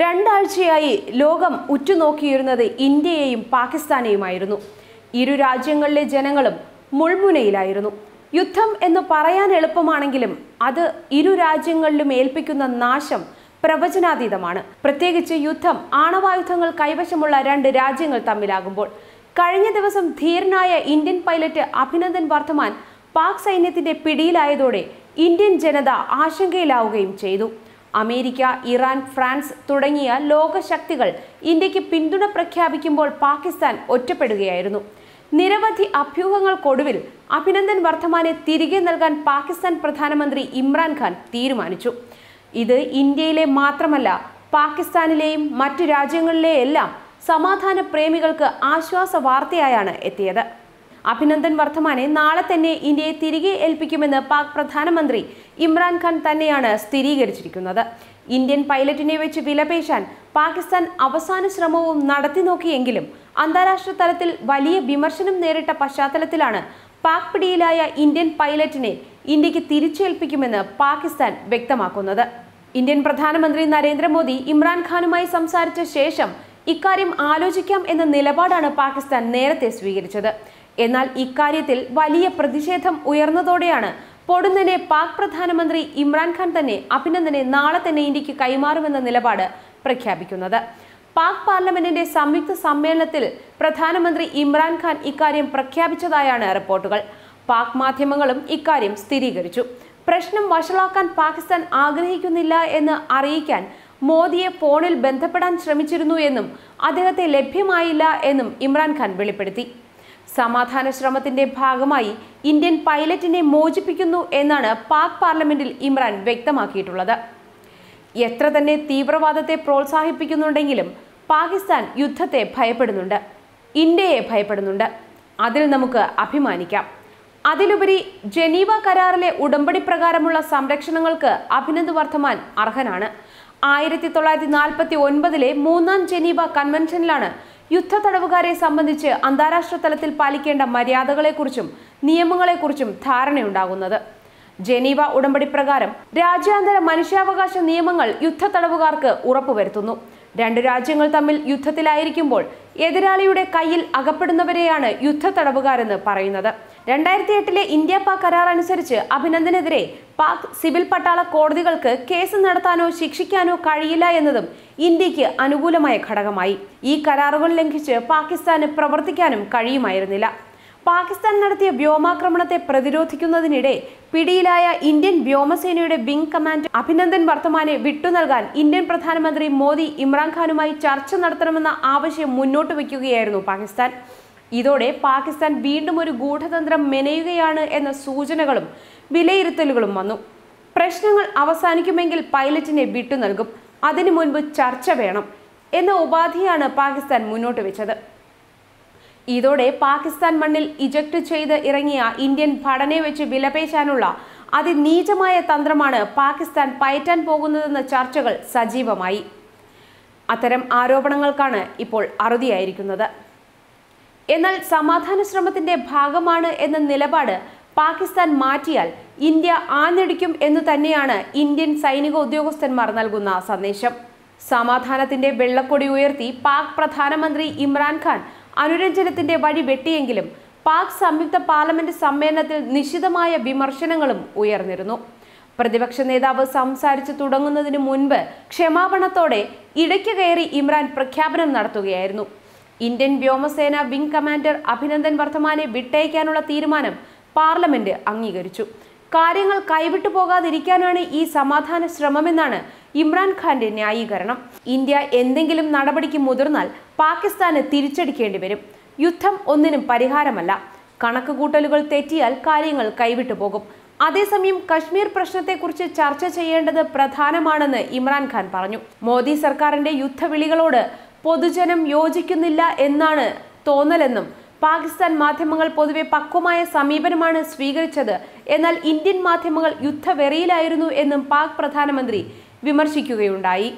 രണ്ടാഴ്ചയായി ലോകം ഉറ്റുനോക്കിയിരുന്നത് ഇന്ത്യയെയും പാകിസ്ഥാനെയുമായിരുന്നു. ഇരു രാജ്യങ്ങളിലെ ജനങ്ങളും മുൾമുനയിലായിരുന്നു. യുദ്ധം എന്ന് പറയാൻ എളുപ്പമാണെങ്കിലും അത് ഇരു രാജ്യങ്ങളിലും ഏൽപ്പിക്കുന്ന നാശം പ്രവചനാതീതമാണ്. പ്രത്യേകിച്ച് യുദ്ധം ആണവായുധങ്ങൾ കൈവശമുള്ള രണ്ട് രാജ്യങ്ങൾ തമ്മിലാകുമ്പോൾ. കഴിഞ്ഞ ദിവസം ധീരനായ ഇന്ത്യൻ പൈലറ്റ് അഭിനന്ദൻ വർദ്ധമാൻ പാക് സൈന്യത്തിന്റെ പിടിയിലായതോടെ ഇന്ത്യൻ ജനത ആശങ്കയിലാവുകയും ചെയ്തു. അമേരിക്ക ഇറാൻ ഫ്രാൻസ് തുടങ്ങിയ ലോകശക്തികൾ ഇന്ത്യയ്ക്ക് പിന്തുണ പ്രഖ്യാപിക്കുമ്പോൾ പാകിസ്ഥാൻ ഒറ്റപ്പെടുകയായിരുന്നു. നിരവധി അഭ്യൂഹങ്ങൾക്കൊടുവിൽ അഭിനന്ദൻ വർദ്ധമാനെ തിരികെ നൽകാൻ പാകിസ്ഥാൻ പ്രധാനമന്ത്രി ഇമ്രാൻഖാൻ തീരുമാനിച്ചു. ഇത് ഇന്ത്യയിലെ മാത്രമല്ല പാകിസ്ഥാനിലെയും മറ്റു രാജ്യങ്ങളിലെയെല്ലാം സമാധാന പ്രേമികൾക്ക് ആശ്വാസ വാർത്തയായാണ് എത്തിയത്. അഭിനന്ദൻ വർദ്ധമാനെ നാളെ തന്നെ ഇന്ത്യയെ തിരികെ ഏൽപ്പിക്കുമെന്ന് പാക് പ്രധാനമന്ത്രി ഇമ്രാൻഖാൻ തന്നെയാണ് സ്ഥിരീകരിച്ചിരിക്കുന്നത്. ഇന്ത്യൻ പൈലറ്റിനെ വെച്ച് വിലപേശാൻ പാകിസ്ഥാൻ അവസാന ശ്രമവും നടത്തി നോക്കിയെങ്കിലും അന്താരാഷ്ട്ര തലത്തിൽ വലിയ വിമർശനം നേരിട്ട പശ്ചാത്തലത്തിലാണ് പാക് പിടിയിലായ ഇന്ത്യൻ പൈലറ്റിനെ ഇന്ത്യയ്ക്ക് തിരിച്ചേൽപ്പിക്കുമെന്ന് പാകിസ്ഥാൻ വ്യക്തമാക്കുന്നത്. ഇന്ത്യൻ പ്രധാനമന്ത്രി നരേന്ദ്രമോദി ഇമ്രാൻഖാനുമായി സംസാരിച്ച ശേഷം ഇക്കാര്യം ആലോചിക്കാം എന്ന നിലപാടാണ് പാകിസ്ഥാൻ നേരത്തെ സ്വീകരിച്ചത്. എന്നാൽ ഇക്കാര്യത്തിൽ വലിയ പ്രതിഷേധം ഉയർന്നതോടെയാണ് പൊടുന്നനെ പാക് പ്രധാനമന്ത്രി ഇമ്രാൻഖാൻ തന്നെ അഭിനന്ദനെ നാളെ തന്നെ ഇന്ത്യയ്ക്ക് കൈമാറുമെന്ന നിലപാട് പ്രഖ്യാപിക്കുന്നത്. പാക് പാർലമെന്റിന്റെ സംയുക്ത സമ്മേളനത്തിൽ പ്രധാനമന്ത്രി ഇമ്രാൻഖാൻ ഇക്കാര്യം പ്രഖ്യാപിച്ചതായാണ് റിപ്പോർട്ടുകൾ. പാക് മാധ്യമങ്ങളും ഇക്കാര്യം സ്ഥിരീകരിച്ചു. പ്രശ്നം വഷളാക്കാൻ പാകിസ്ഥാൻ ആഗ്രഹിക്കുന്നില്ല എന്ന് അറിയിക്കാൻ മോദിയെ ഫോണിൽ ബന്ധപ്പെടാൻ ശ്രമിച്ചിരുന്നു എന്നും അദ്ദേഹത്തെ ലഭ്യമായില്ല എന്നും ഇമ്രാൻഖാൻ വെളിപ്പെടുത്തി. സമാധാന ശ്രമത്തിന്റെ ഭാഗമായി ഇന്ത്യൻ പൈലറ്റിനെ മോചിപ്പിക്കുന്നു എന്നാണ് പാക് പാർലമെന്റിൽ ഇമ്രാൻ വ്യക്തമാക്കിയിട്ടുള്ളത്. എത്ര തന്നെ തീവ്രവാദത്തെ പ്രോത്സാഹിപ്പിക്കുന്നുണ്ടെങ്കിലും പാകിസ്ഥാൻ യുദ്ധത്തെ ഭയപ്പെടുന്നുണ്ട്. ഇന്ത്യയെ ഭയപ്പെടുന്നുണ്ട്. അതിൽ നമുക്ക് അഭിമാനിക്കാം. അതിലുപരി ജനീവ കരാറിലെ ഉടമ്പടി പ്രകാരമുള്ള സംരക്ഷണങ്ങൾക്ക് അഭിനന്ദ് വർദ്ധമാൻ അർഹനാണ്. ആയിരത്തി തൊള്ളായിരത്തി നാൽപ്പത്തി ഒൻപതിലെ മൂന്നാം ജനീവ കൺവെൻഷനിലാണ് യുദ്ധ തടവുകാരെ സംബന്ധിച്ച് അന്താരാഷ്ട്ര തലത്തിൽ പാലിക്കേണ്ട മര്യാദകളെക്കുറിച്ചും നിയമങ്ങളെക്കുറിച്ചും ധാരണയുണ്ടാകുന്നത്. ജനീവ ഉടമ്പടി പ്രകാരം രാജ്യാന്തര മനുഷ്യാവകാശ നിയമങ്ങൾ യുദ്ധ തടവുകാർക്ക് ഉറപ്പുവരുത്തുന്നു. രണ്ട് രാജ്യങ്ങൾ തമ്മിൽ യുദ്ധത്തിലായിരിക്കുമ്പോൾ എതിരാളിയുടെ കയ്യിൽ അകപ്പെടുന്നവരെയാണ് യുദ്ധ തടവുകാരെന്ന് പറയുന്നത്. രണ്ടായിരത്തി എട്ടിലെ ഇന്ത്യ പാക് കരാർ അനുസരിച്ച് അഭിനന്ദനെതിരെ പാക് സിവിൽ പട്ടാള കോടതികൾക്ക് കേസ് നടത്താനോ ശിക്ഷിക്കാനോ കഴിയില്ല എന്നതും ഇന്ത്യയ്ക്ക് അനുകൂലമായ ഘടകമായി. ഈ കരാറുകൾ ലംഘിച്ച് പാകിസ്ഥാന് പ്രവർത്തിക്കാനും കഴിയുമായിരുന്നില്ല. പാകിസ്ഥാൻ നടത്തിയ വ്യോമാക്രമണത്തെ പ്രതിരോധിക്കുന്നതിനിടെ പിടിയിലായ ഇന്ത്യൻ വ്യോമസേനയുടെ വിംഗ് കമാൻഡർ അഭിനന്ദൻ വർദ്ധമാനെ വിട്ടുനൽകാൻ ഇന്ത്യൻ പ്രധാനമന്ത്രി മോദി ഇമ്രാൻഖാനുമായി ചർച്ച നടത്തണമെന്ന ആവശ്യം മുന്നോട്ട് വയ്ക്കുകയായിരുന്നു പാകിസ്ഥാൻ. ഇതോടെ പാകിസ്ഥാൻ വീണ്ടും ഒരു ഗൂഢതന്ത്രം മെനയുകയാണ് എന്ന സൂചനകളും വിലയിരുത്തലുകളും വന്നു. പ്രശ്നങ്ങൾ അവസാനിക്കുമെങ്കിൽ പൈലറ്റിനെ വിട്ടു നൽകും. അതിനു മുൻപ് ചർച്ച വേണം എന്ന ഉപാധിയാണ് പാകിസ്ഥാൻ മുന്നോട്ട് വെച്ചത്. ഇതോടെ പാകിസ്ഥാൻ മണ്ണിൽ ഇജക്ട് ചെയ്ത് ഇറങ്ങിയ ഇന്ത്യൻ ഭടനെ വെച്ച് വിലപേശാനുള്ള അതിനീചമായ തന്ത്രമാണ് പാകിസ്ഥാൻ പയറ്റാൻ പോകുന്നതെന്ന ചർച്ചകൾ സജീവമായി. അത്തരം ആരോപണങ്ങൾക്കാണ് ഇപ്പോൾ അറുതിയായിരിക്കുന്നത്. എന്നാൽ സമാധാന ശ്രമത്തിന്റെ ഭാഗമാണ് എന്ന നിലപാട് പാകിസ്ഥാൻ മാറ്റിയാൽ ഇന്ത്യ ആഞ്ഞടിക്കും എന്ന് തന്നെയാണ് ഇന്ത്യൻ സൈനിക ഉദ്യോഗസ്ഥന്മാർ നൽകുന്ന സന്ദേശം. സമാധാനത്തിന്റെ വെള്ളക്കൊടി ഉയർത്തി പാക് പ്രധാനമന്ത്രി ഇമ്രാൻഖാൻ അനുരഞ്ജനത്തിന്റെ വഴി വെട്ടിയെങ്കിലും പാക് സംയുക്ത പാർലമെന്റ് സമ്മേളനത്തിൽ നിശിതമായ വിമർശനങ്ങളും ഉയർന്നിരുന്നു. പ്രതിപക്ഷ നേതാവ് സംസാരിച്ചു തുടങ്ങുന്നതിന് മുൻപ് ക്ഷമാപണത്തോടെ ഇടയ്ക്ക് കയറി ഇമ്രാൻ പ്രഖ്യാപനം നടത്തുകയായിരുന്നു. ഇന്ത്യൻ വ്യോമസേന വിംഗ് കമാൻഡർ അഭിനന്ദൻ വർദ്ധമാനെ വിട്ടയക്കാനുള്ള തീരുമാനം പാർലമെന്റ് അംഗീകരിച്ചു. കാര്യങ്ങൾ കൈവിട്ടു പോകാതിരിക്കാനാണ് ഈ സമാധാന ശ്രമമെന്നാണ് ഇമ്രാൻഖാന്റെ ന്യായീകരണം. ഇന്ത്യ എന്തെങ്കിലും നടപടിക്ക് മുതിർന്നാൽ പാകിസ്ഥാന് തിരിച്ചടിക്കേണ്ടി വരും. യുദ്ധം ഒന്നിനും പരിഹാരമല്ല. കണക്കുകൂട്ടലുകൾ തെറ്റിയാൽ കാര്യങ്ങൾ കൈവിട്ടു പോകും. അതേസമയം കശ്മീർ പ്രശ്നത്തെക്കുറിച്ച് ചർച്ച ചെയ്യേണ്ടത് പ്രധാനമാണെന്ന് ഇമ്രാൻഖാൻ പറഞ്ഞു. മോദി സർക്കാരിന്റെ യുദ്ധവിളികളോട് പൊതുജനം യോജിക്കുന്നില്ല എന്നാണ് തോന്നലെന്നും പാകിസ്ഥാൻ മാധ്യമങ്ങൾ പൊതുവെ പക്വമായ സമീപനമാണ് സ്വീകരിച്ചത്. എന്നാൽ ഇന്ത്യൻ മാധ്യമങ്ങൾ യുദ്ധവെറിയിലായിരുന്നു എന്നും പാക് പ്രധാനമന്ത്രി വിമർശിക്കുകയുണ്ടായി.